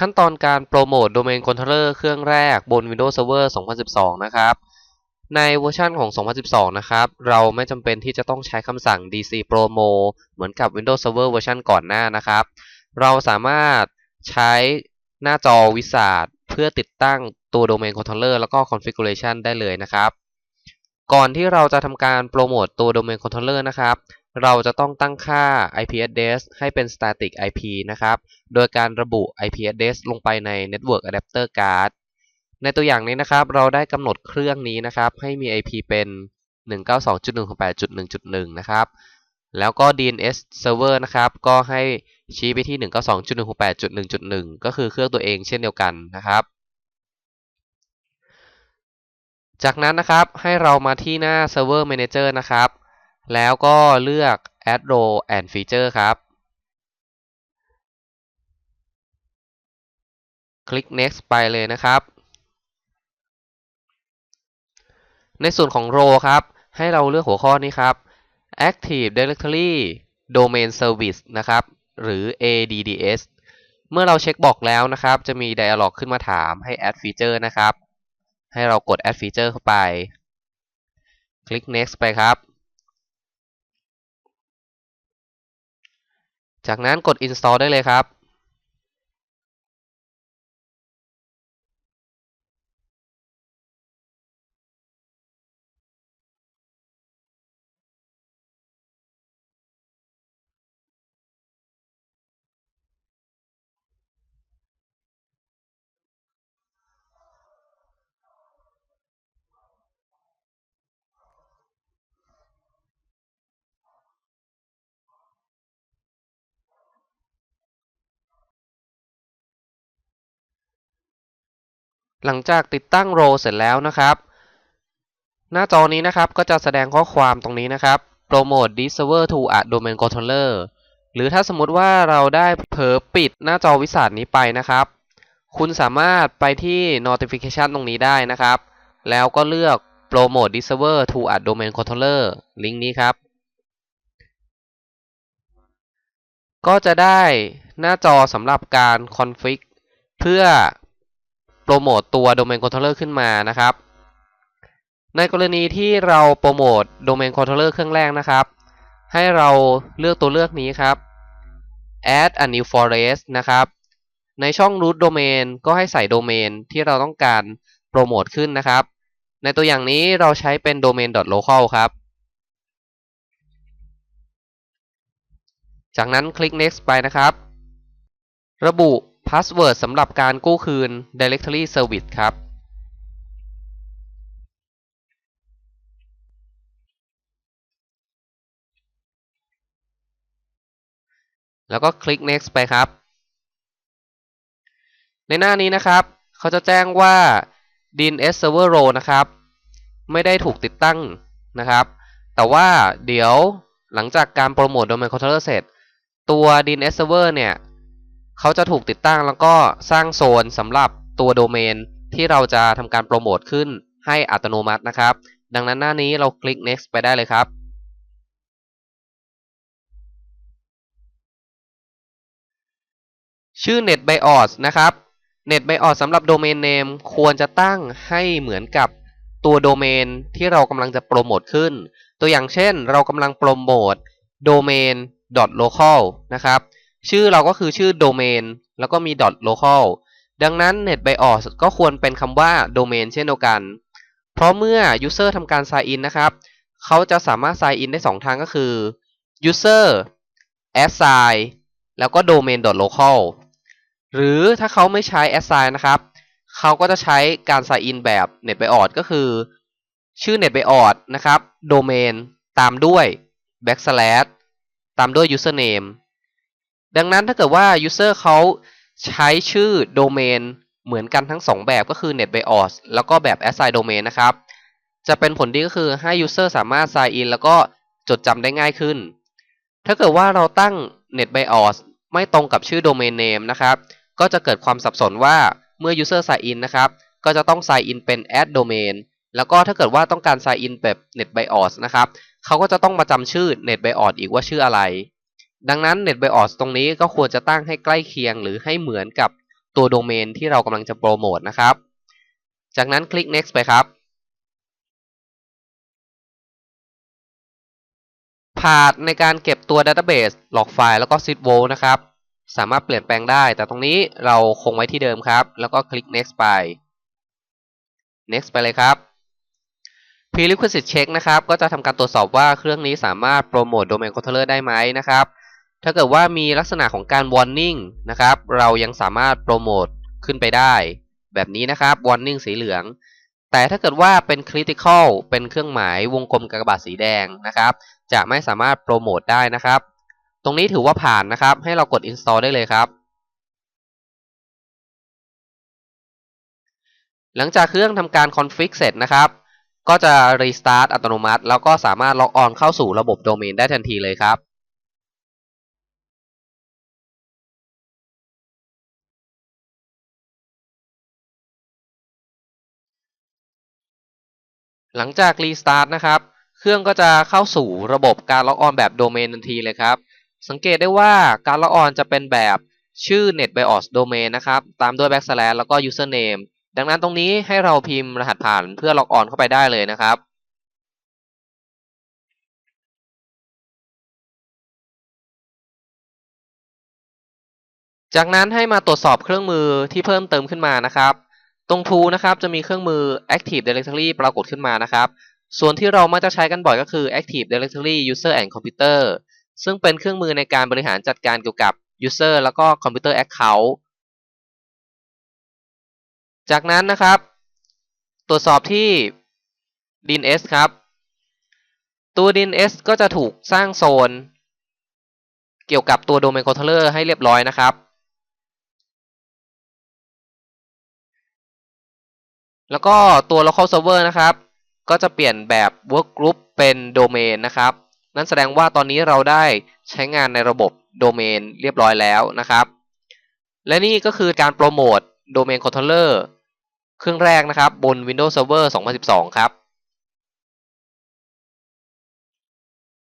ขั้นตอนการโปรโมท Domain Controller เครื่องแรกบน Windows Server 2012 นะครับ ในเวอร์ชันของ 2012 นะครับ เราไม่จำเป็นที่จะต้องใช้คำสั่ง dc promo เหมือนกับ Windows Server เวอร์ชันก่อนหน้านะครับ เราสามารถใช้หน้าจอวิสาดเพื่อติดตั้งตัว Domain Controller แล้วก็ Configuration ได้เลยนะครับ ก่อนที่เราจะทำการโปรโมทตัว Domain Controller นะครับ เราจะต้องตั้งค่า IP address ให้เป็น static IP นะครับ โดยการระบุ IP address ลงไปใน Network Adapter Card ในตัวอย่างนี้นะครับ เราได้กำหนดเครื่องนี้นะครับ ให้มี IP เป็น 192.168.1.1 นะครับ แล้วก็ DNS Server นะครับ ก็ให้ชี้ไปที่ 192.168.1.1 ก็คือเครื่องตัวเองเช่นเดียวกันนะครับ จากนั้นนะครับ ให้เรามาที่หน้า Server Manager นะครับ แล้วก็เลือก Add Row and Feature ครับ คลิก Next ไปเลยนะครับ ในส่วนของ Row ครับ ให้เราเลือกหัวข้อนี้ครับ Active Directory Domain Service นะครับ หรือ ADDS เมื่อเราเช็คบอกแล้วนะครับ จะมี Dialog ขึ้นมาถามให้ Add Feature นะครับ ให้เรากด Add Feature เข้าไป คลิก Next ไปครับ จากนั้นกด Install ได้เลยครับ หลังจากติดตั้งโรเสร็จแล้วนะครับ หน้าจอนี้นะครับก็จะแสดงข้อความตรงนี้นะครับ Promote this server to a domain controller หรือถ้าสมมุติว่าเราได้เผลอปิดหน้าจอวิสาดนี้ไปนะครับ คุณสามารถไปที่ notification ตรงนี้ได้นะครับ แล้วก็เลือก Promote this server to a domain controller ลิงก์นี้ครับ ก็จะได้หน้าจอสำหรับการ config เพื่อ โปรโมตตัว Domain Controller ขึ้นมานะครับ ในกรณีที่เราโปรโมท Domain Controller เครื่องแรกนะครับ ให้เราเลือกตัวเลือกนี้ครับ add a new forest นะครับ ในช่อง root domain ก็ให้ใส่โดเมนที่เราต้องการโปรโมทขึ้นนะครับ ในตัวอย่างนี้เราใช้เป็น domain.local ครับ จากนั้นคลิก next ไปนะครับ ระบุ Password สำหรับการกู้คืน Directory Service ครับ แล้วก็คลิก next ไปครับ ในหน้านี้นะครับ เขาจะแจ้งว่า DNS Server Row นะครับ ไม่ได้ถูกติดตั้งนะครับ แต่ว่าเดี๋ยวหลังจากการโปรโมท Domain Controller เสร็จ ตัว DNS Server เนี่ย เขาจะถูกติดตั้งแล้วก็สร้างโซนสำหรับตัวโดเมนที่เราจะทำการโปรโมทขึ้นให้อัตโนมัตินะครับ ดังนั้นหน้านี้เราคลิก next ไปได้เลยครับ ชื่อ NetBIOS นะครับ NetBIOS สำหรับ Domain Name ควรจะตั้งให้เหมือนกับตัวโดเมนที่เรากำลังจะโปรโมทขึ้น ตัวอย่างเช่นเรากำลังโปรโมท domain.local นะครับ ชื่อเราก็คือชื่อ domain แล้วก็มี .local ดังนั้น NetBIOS ก็ควรเป็นคำว่า domain เช่นเดียวกัน เพราะเมื่อ user ทำการ sign in นะครับ เขาจะสามารถ sign in ได้ 2 ทางก็คือ user assign แล้วก็ domain.local หรือถ้าเขาไม่ใช้ assign นะครับ เขาก็จะใช้การ sign in แบบ NetBIOS ก็คือ ชื่อ NetBIOS นะครับ domain ตามด้วย backslash ตามด้วย username ดังนั้นถ้าเกิดว่า user เขาใช้ชื่อ domain เหมือนกันทั้ง 2 แบบก็คือ NetBIOS แล้วก็แบบ assign domain นะครับ จะเป็นผลดีก็คือให้ user สามารถ sign in แล้วก็จดจำได้ง่ายขึ้น ถ้าเกิดว่าเราตั้ง NetBIOS ไม่ตรงกับชื่อ domain name นะครับ ก็จะเกิดความสับสนว่าเมื่อ user sign in นะครับ ก็จะต้อง sign in เป็น add domain แล้วก็ถ้าเกิดว่าต้องการ sign in แบบ NetBIOS นะครับ เขาก็จะต้องมาจำชื่อ NetBIOS อีกว่าชื่ออะไร ดังนั้น NetBIOS ตรงนี้ก็ควรจะตั้งให้ใกล้เคียง หรือให้เหมือนกับตัวโดเมนที่เรากำลังจะโปรโมทนะครับ จากนั้นคลิก next ไปครับ พาธในการเก็บตัว Database หลอกไฟล์แล้วก็ Seed v o l นะครับ สามารถเปลี่ยนแปลงได้ แต่ตรงนี้เราคงไว้ที่เดิมครับ แล้วก็คลิก next ไป next ไปเลยครับ prerequisite check นะครับ ก็จะทำการตรวจสอบว่าเครื่องนี้สามารถโปรโมท domain controller ได้ไหมนะครับ ถ้าเกิดว่ามีลักษณะของการ warning นะครับ เรายังสามารถโปรโมทขึ้นไปได้ แบบนี้นะครับ warning สีเหลือง แต่ถ้าเกิดว่าเป็น critical เป็นเครื่องหมายวงกลมกากบาทสีแดงนะครับ จะไม่สามารถโปรโมทได้นะครับ ตรงนี้ถือว่าผ่านนะครับ ให้เรากด install ได้เลยครับหลังจากเครื่องทำการ config เสร็จนะครับ ก็จะ restart อัตโนมัติ แล้วก็สามารถล็อกออนเข้าสู่ระบบโดเมนได้ทันทีเลยครับ หลังจาก restart นะครับ เครื่องก็จะเข้าสู่ระบบการล็อกออนแบบโดเมนทันทีเลยครับ สังเกตได้ว่าการล็อกออนจะเป็นแบบชื่อ NetBIOS Domain นะครับ ตามด้วย backslash แล้วก็ username ดังนั้นตรงนี้ให้เราพิมพ์รหัสผ่านเพื่อล็อกออนเข้าไปได้เลยนะครับ จากนั้นให้มาตรวจสอบเครื่องมือที่เพิ่มเติมขึ้นมานะครับ ตรง Tool นะครับจะมีเครื่องมือ Active Directory ปรากฏขึ้นมานะครับ ส่วนที่เรามักจะใช้กันบ่อยก็คือ Active Directory User and Computer ซึ่งเป็นเครื่องมือในการบริหารจัดการเกี่ยวกับ User แล้วก็ Computer Account จากนั้นนะครับ ตรวจสอบที่ DNS ครับ ตัว DNS ก็จะถูกสร้างโซน เกี่ยวกับตัว Domain Controller ให้เรียบร้อยนะครับ แล้วก็ตัว local server นะครับ ก็จะเปลี่ยนแบบ work group เป็น domain นะครับ นั่นแสดงว่าตอนนี้เราได้ใช้งานในระบบ domain เรียบร้อยแล้วนะครับ และนี่ก็คือการโปรโมท domain controller เครื่องแรกนะครับ บน Windows Server 2012 ครับ